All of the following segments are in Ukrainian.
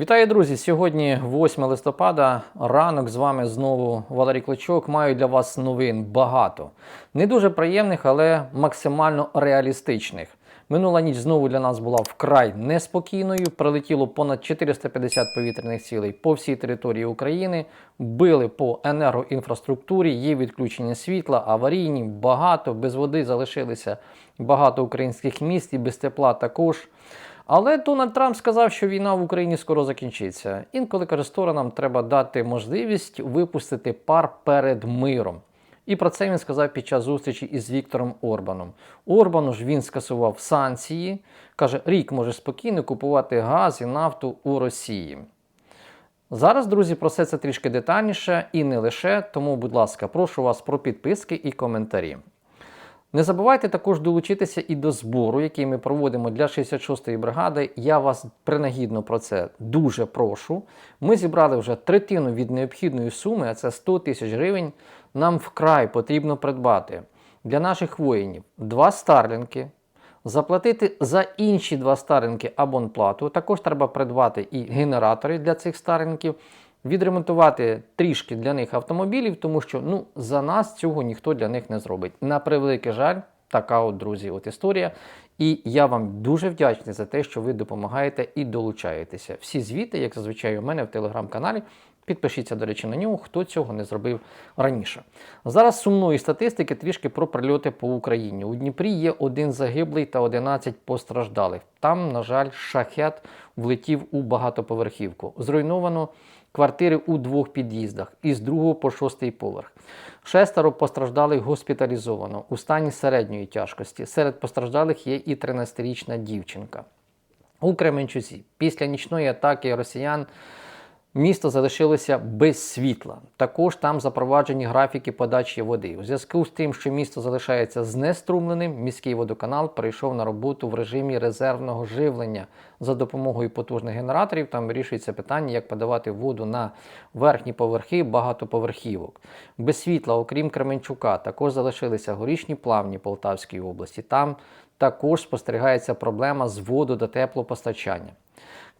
Вітаю, друзі! Сьогодні 8 листопада. Ранок з вами знову Валерій Клочок. Маю для вас новин багато. Не дуже приємних, але максимально реалістичних. Минула ніч знову для нас була вкрай неспокійною. Прилетіло понад 450 повітряних цілей по всій території України. Били по енергоінфраструктурі, є відключення світла, аварійні, багато, без води залишилися багато українських міст і без тепла також. Але Дональд Трамп сказав, що війна в Україні скоро закінчиться. Інколи каже, сторонам треба дати можливість випустити пар перед миром. І про це він сказав під час зустрічі із Віктором Орбаном. Орбану ж він скасував санкції. Каже, рік може спокійно купувати газ і нафту у Росії. Зараз, друзі, про все це трішки детальніше і не лише. Тому, будь ласка, прошу вас про підписки і коментарі. Не забувайте також долучитися і до збору, який ми проводимо для 66-ї бригади. Я вас принагідно про це дуже прошу. Ми зібрали вже третину від необхідної суми, а це 100 тисяч гривень. Нам вкрай потрібно придбати для наших воїнів два старлінки, заплатити за інші два старлінки абонплату. Також треба придбати і генератори для цих старлінків відремонтувати трішки для них автомобілів, тому що ну, за нас цього ніхто для них не зробить. На превеликий жаль, така от, друзі, от історія. І я вам дуже вдячний за те, що ви допомагаєте і долучаєтеся. Всі звіти, як зазвичай, у мене в телеграм-каналі. Підпишіться, до речі, на нього, хто цього не зробив раніше. Зараз сумної статистики трішки про прильоти по Україні. У Дніпрі є один загиблий та 11 постраждалих. Там, на жаль, шахет влетів у багатоповерхівку. Зруйновано квартири у двох під'їздах із другого по шостий поверх. Шестеро постраждалих госпіталізовано у стані середньої тяжкості. Серед постраждалих є і 13-річна дівчинка. У Кременчуці після нічної атаки росіян. Місто залишилося без світла. Також там запроваджені графіки подачі води. У зв'язку з тим, що місто залишається знеструмленим, міський водоканал перейшов на роботу в режимі резервного живлення за допомогою потужних генераторів. Там вирішується питання, як подавати воду на верхні поверхи багатоповерхівок. Без світла, окрім Кременчука, також залишилися горішні плавні Полтавської області. Там також спостерігається проблема з воду до теплопостачання.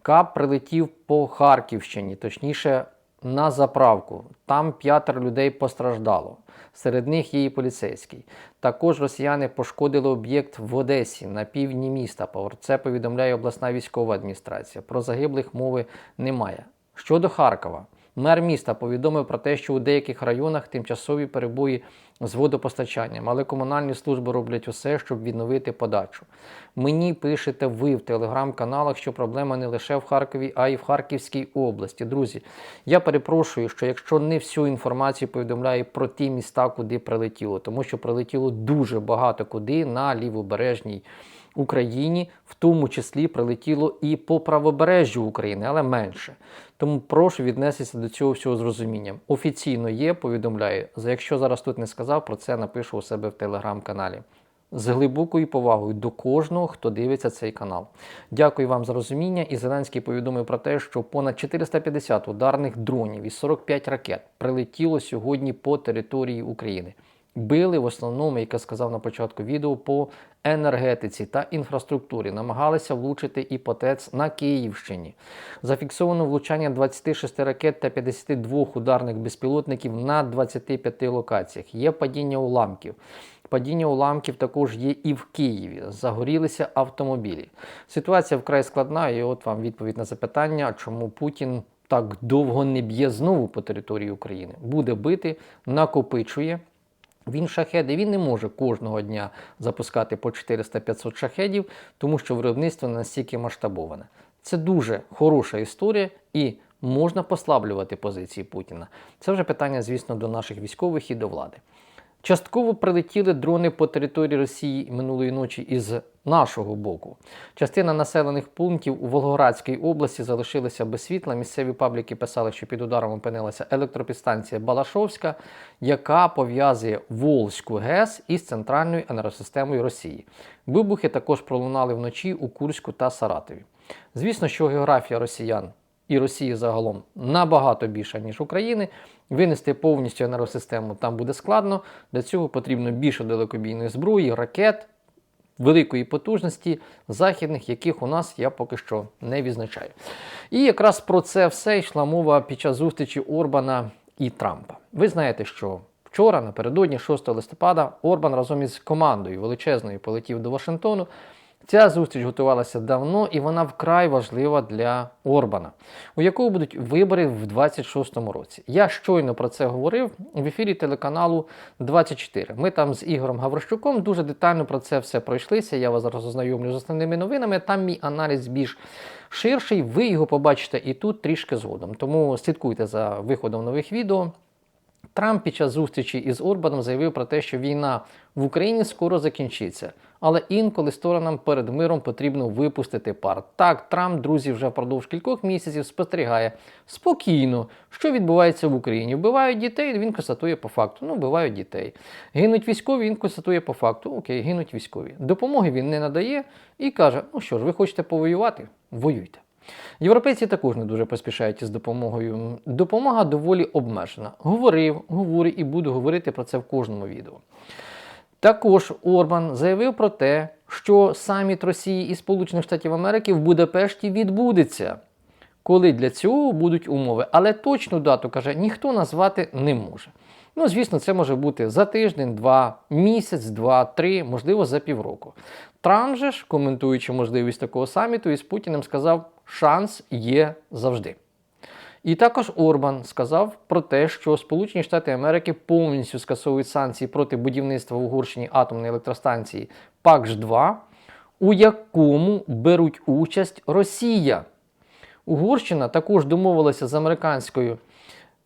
Кап прилетів по Харківщині, точніше на заправку. Там п'ятеро людей постраждало. Серед них є і поліцейський. Також росіяни пошкодили об'єкт в Одесі на півдні міста. Це повідомляє обласна військова адміністрація. Про загиблих мови немає. Щодо Харкова, мер міста повідомив про те, що у деяких районах тимчасові перебої з водопостачанням, але комунальні служби роблять усе, щоб відновити подачу. Мені пишете ви в телеграм-каналах, що проблема не лише в Харкові, а й в Харківській області. Друзі, я перепрошую, що якщо не всю інформацію повідомляю про ті міста, куди прилетіло, тому що прилетіло дуже багато куди на лівобережній. Україні, в тому числі прилетіло і по правобережжю України, але менше. Тому прошу віднестися до цього всього з розумінням. Офіційно є, повідомляю. За якщо зараз тут не сказав, про це напишу у себе в телеграм-каналі. З глибокою повагою до кожного, хто дивиться цей канал. Дякую вам за розуміння. І Зеленський повідомив про те, що понад 450 ударних дронів і 45 ракет прилетіло сьогодні по території України. Били в основному, як я сказав на початку відео, по енергетиці та інфраструктурі. Намагалися влучити і по ТЕЦ на Київщині. Зафіксовано влучання 26 ракет та 52 ударних безпілотників на 25 локаціях. Є падіння уламків. Падіння уламків також є і в Києві. Загорілися автомобілі. Ситуація вкрай складна, і от вам відповідь на запитання, чому Путін так довго не б'є знову по території України. Буде бити, накопичує. Він шахеди, він не може кожного дня запускати по 400-500 шахедів, тому що виробництво настільки масштабоване. Це дуже хороша історія і можна послаблювати позиції Путіна. Це вже питання, звісно, до наших військових і до влади. Частково прилетіли дрони по території Росії минулої ночі із нашого боку. Частина населених пунктів у Волгоградській області залишилася без світла. Місцеві пабліки писали, що під ударом опинилася електропідстанція Балашовська, яка пов'язує Волзьку ГЕС із центральною енергосистемою Росії. Вибухи також пролунали вночі у Курську та Саратові. Звісно, що географія росіян і Росії загалом набагато більша, ніж України. Винести повністю енергосистему там буде складно. Для цього потрібно більше далекобійної зброї, ракет. великої потужності західних, яких у нас я поки що не відзначаю. І якраз про це все йшла мова під час зустрічі Орбана і Трампа. Ви знаєте, що вчора, напередодні 6 листопада, Орбан разом із командою величезною полетів до Вашингтону. Ця зустріч готувалася давно і вона вкрай важлива для Орбана, у якого будуть вибори в 26-му році. Я щойно про це говорив в ефірі телеканалу 24. Ми там з Ігорем Гаврищуком дуже детально про це все пройшлися. Я вас зараз ознайомлю з основними новинами. Там мій аналіз більш ширший. Ви його побачите і тут трішки згодом. Тому слідкуйте за виходом нових відео. Трамп під час зустрічі із Орбаном заявив про те, що війна в Україні скоро закінчиться, але інколи сторонам перед миром потрібно випустити пар. Так, Трамп, друзі, вже впродовж кількох місяців спостерігає спокійно, що відбувається в Україні. Вбивають дітей, він констатує по факту. Ну, вбивають дітей. Гинуть військові, він констатує по факту. Окей, гинуть військові. Допомоги він не надає і каже: ну що ж, ви хочете повоювати? Воюйте. Європейці також не дуже поспішають із допомогою. Допомога доволі обмежена. Говорив, говорю і буду говорити про це в кожному відео. Також Орбан заявив про те, що саміт Росії і Сполучених Штатів Америки в Будапешті відбудеться, коли для цього будуть умови. Але точну дату каже, ніхто назвати не може. Ну, звісно, це може бути за тиждень, два, місяць, два, три, можливо, за півроку. Трамп же ж, коментуючи можливість такого саміту, із Путіним сказав, шанс є завжди. І також Орбан сказав про те, що Сполучені Штати Америки повністю скасовують санкції проти будівництва в Угорщині атомної електростанції ПАКЖ-2, у якому беруть участь Росія. Угорщина також домовилася з американською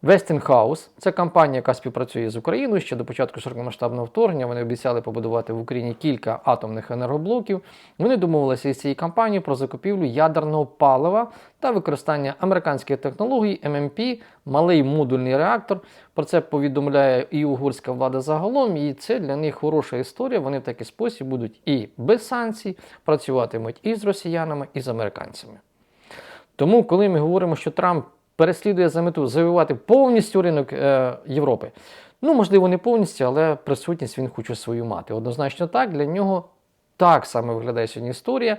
Westinghouse – це компанія, яка співпрацює з Україною ще до початку широкомасштабного вторгнення. Вони обіцяли побудувати в Україні кілька атомних енергоблоків. Вони домовилися із цією компанією про закупівлю ядерного палива та використання американських технологій ММП, малий модульний реактор. Про це повідомляє і угорська влада загалом. І це для них хороша історія. Вони в такий спосіб будуть і без санкцій працюватимуть і з росіянами, і з американцями. Тому, коли ми говоримо, що Трамп переслідує за мету завоювати повністю ринок е, Європи. Ну, можливо, не повністю, але присутність він хоче свою мати. Однозначно так, для нього так саме виглядає сьогодні історія.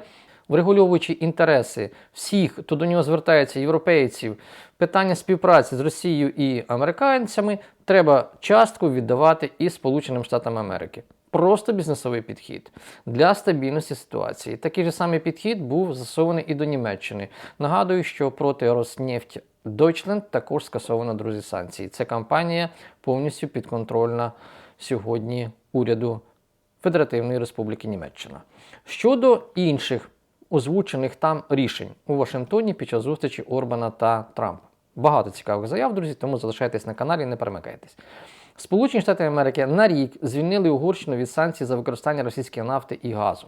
Врегульовуючи інтереси всіх, хто до нього звертається, європейців, питання співпраці з Росією і американцями, треба частку віддавати і Сполученим Штатам Америки. Просто бізнесовий підхід для стабільності ситуації. Такий же самий підхід був застосований і до Німеччини. Нагадую, що проти Роснефть Deutschland також скасовано друзі санкції. Це кампанія повністю підконтрольна сьогодні уряду Федеративної Республіки Німеччина. Щодо інших озвучених там рішень у Вашингтоні під час зустрічі Орбана та Трампа. Багато цікавих заяв, друзі, тому залишайтесь на каналі, не перемикайтесь. Сполучені Штати Америки на рік звільнили Угорщину від санкцій за використання російської нафти і газу.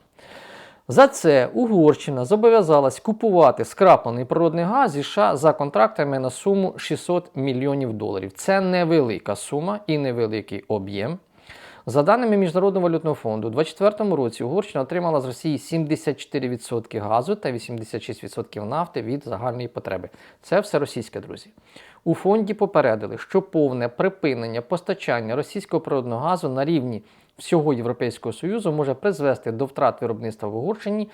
За це Угорщина зобов'язалась купувати скраплений природний газ зі США за контрактами на суму 600 мільйонів доларів. Це невелика сума і невеликий об'єм. За даними Міжнародного валютного фонду, у 2024 році Угорщина отримала з Росії 74% газу та 86% нафти від загальної потреби. Це все російське, друзі. У фонді попередили, що повне припинення постачання російського природного газу на рівні всього Європейського Союзу може призвести до втрат виробництва в Угорщині,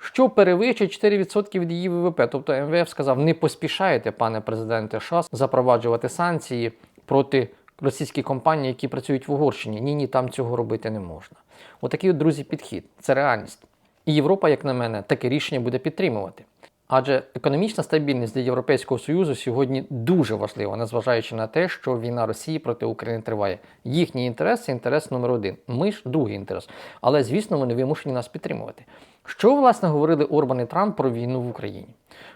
що перевищить 4% від її ВВП. Тобто МВФ сказав: не поспішайте, пане президенте США, запроваджувати санкції проти російські компанії, які працюють в Угорщині. Ні, ні, там цього робити не можна. Отакий, от, друзі, підхід. Це реальність. І Європа, як на мене, таке рішення буде підтримувати. Адже економічна стабільність для Європейського Союзу сьогодні дуже важлива, незважаючи на те, що війна Росії проти України триває. Їхній інтерес це інтерес номер один. Ми ж другий інтерес. Але, звісно, вони вимушені нас підтримувати. Що, власне, говорили Орбан і Трамп про війну в Україні?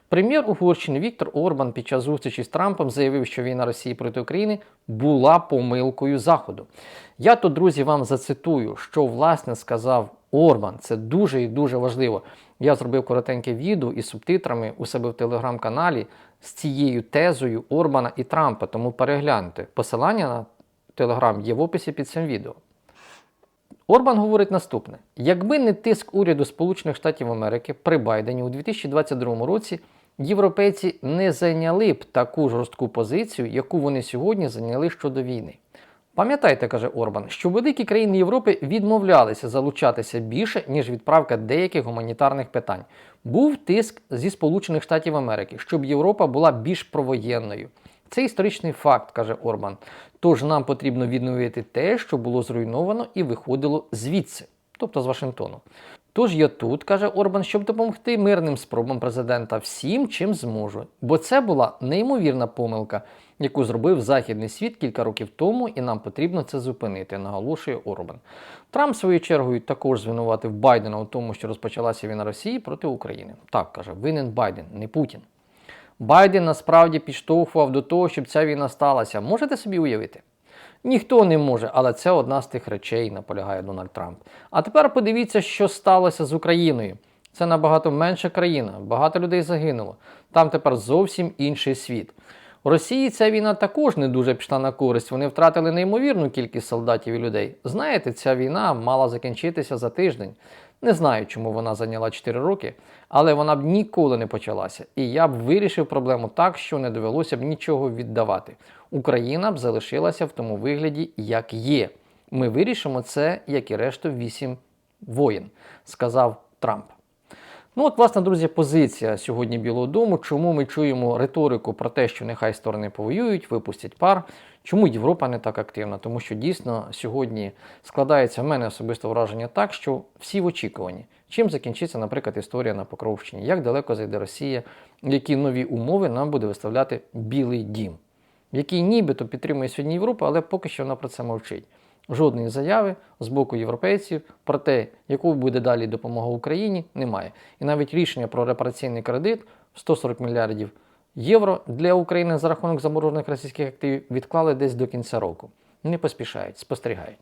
Прем'єр Угорщини Віктор Орбан під час зустрічі з Трампом заявив, що війна Росії проти України була помилкою Заходу. Я тут, друзі, вам зацитую, що власне сказав Орбан. Це дуже і дуже важливо. Я зробив коротеньке відео із субтитрами у себе в телеграм-каналі з цією тезою Орбана і Трампа. Тому перегляньте. Посилання на телеграм є в описі під цим відео. Орбан говорить наступне: якби не тиск уряду Сполучених Штатів Америки при Байдені у 2022 році, європейці не зайняли б таку жорстку позицію, яку вони сьогодні зайняли щодо війни. Пам'ятайте, каже Орбан, що великі країни Європи відмовлялися залучатися більше, ніж відправка деяких гуманітарних питань. Був тиск зі Сполучених Штатів Америки, щоб Європа була більш провоєнною. Це історичний факт, каже Орбан. Тож нам потрібно відновити те, що було зруйновано і виходило звідси, тобто з Вашингтону. Тож я тут, каже Орбан, щоб допомогти мирним спробам президента всім, чим зможу. Бо це була неймовірна помилка, яку зробив західний світ кілька років тому, і нам потрібно це зупинити, наголошує Орбан. Трамп своєю чергою також звинуватив Байдена у тому, що розпочалася війна Росії проти України. Так каже, винен Байден, не Путін. Байден насправді підштовхував до того, щоб ця війна сталася. Можете собі уявити? Ніхто не може, але це одна з тих речей, наполягає Дональд Трамп. А тепер подивіться, що сталося з Україною. Це набагато менша країна, багато людей загинуло. Там тепер зовсім інший світ. У Росії ця війна також не дуже пішла на користь. Вони втратили неймовірну кількість солдатів і людей. Знаєте, ця війна мала закінчитися за тиждень. Не знаю, чому вона зайняла 4 роки, але вона б ніколи не почалася. І я б вирішив проблему так, що не довелося б нічого віддавати. Україна б залишилася в тому вигляді, як є. Ми вирішимо це, як і решту вісім воєн, сказав Трамп. Ну, от, власне, друзі, позиція сьогодні Білого Дому. Чому ми чуємо риторику про те, що нехай сторони повоюють, випустять пар. Чому Європа не так активна? Тому що дійсно сьогодні складається в мене особисто враження так, що всі в очікуванні. Чим закінчиться, наприклад, історія на Покровщині, як далеко зайде Росія, які нові умови нам буде виставляти Білий Дім, який нібито підтримує сьогодні Європа, але поки що вона про це мовчить. Жодної заяви з боку європейців про те, якою буде далі допомога Україні, немає. І навіть рішення про репараційний кредит в 140 мільярдів євро для України за рахунок заморожених російських активів відклали десь до кінця року. Не поспішають, спостерігають.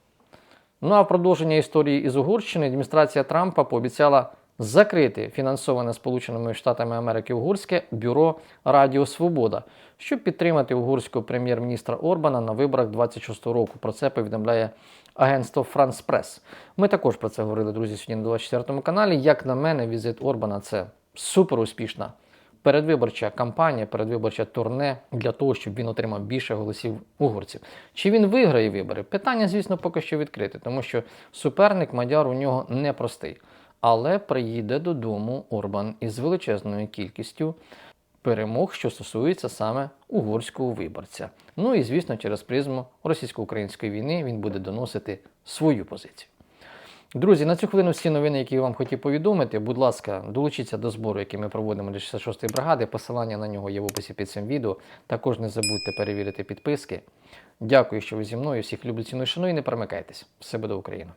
Ну а в продовження історії із Угорщини адміністрація Трампа пообіцяла закрити фінансоване Сполученими Штатами Америки Угорське бюро Радіо Свобода, щоб підтримати угорського прем'єр-міністра Орбана на виборах 26-го року. Про це повідомляє агентство France Press. Ми також про це говорили, друзі, сьогодні на 24 каналі. Як на мене, візит Орбана це супер успішна передвиборча кампанія, передвиборче турне для того, щоб він отримав більше голосів угорців. Чи він виграє вибори? Питання, звісно, поки що відкрите, тому що суперник Мадяр у нього непростий. Але приїде додому Орбан із величезною кількістю перемог, що стосується саме угорського виборця. Ну і звісно, через призму російсько-української війни він буде доносити свою позицію. Друзі, на цю хвилину всі новини, які я вам хотів повідомити. Будь ласка, долучіться до збору, який ми проводимо для 66-ї бригади. Посилання на нього є в описі під цим відео. Також не забудьте перевірити підписки. Дякую, що ви зі мною. Всіх люблю ціную шаную і не перемикайтесь. Все буде Україна!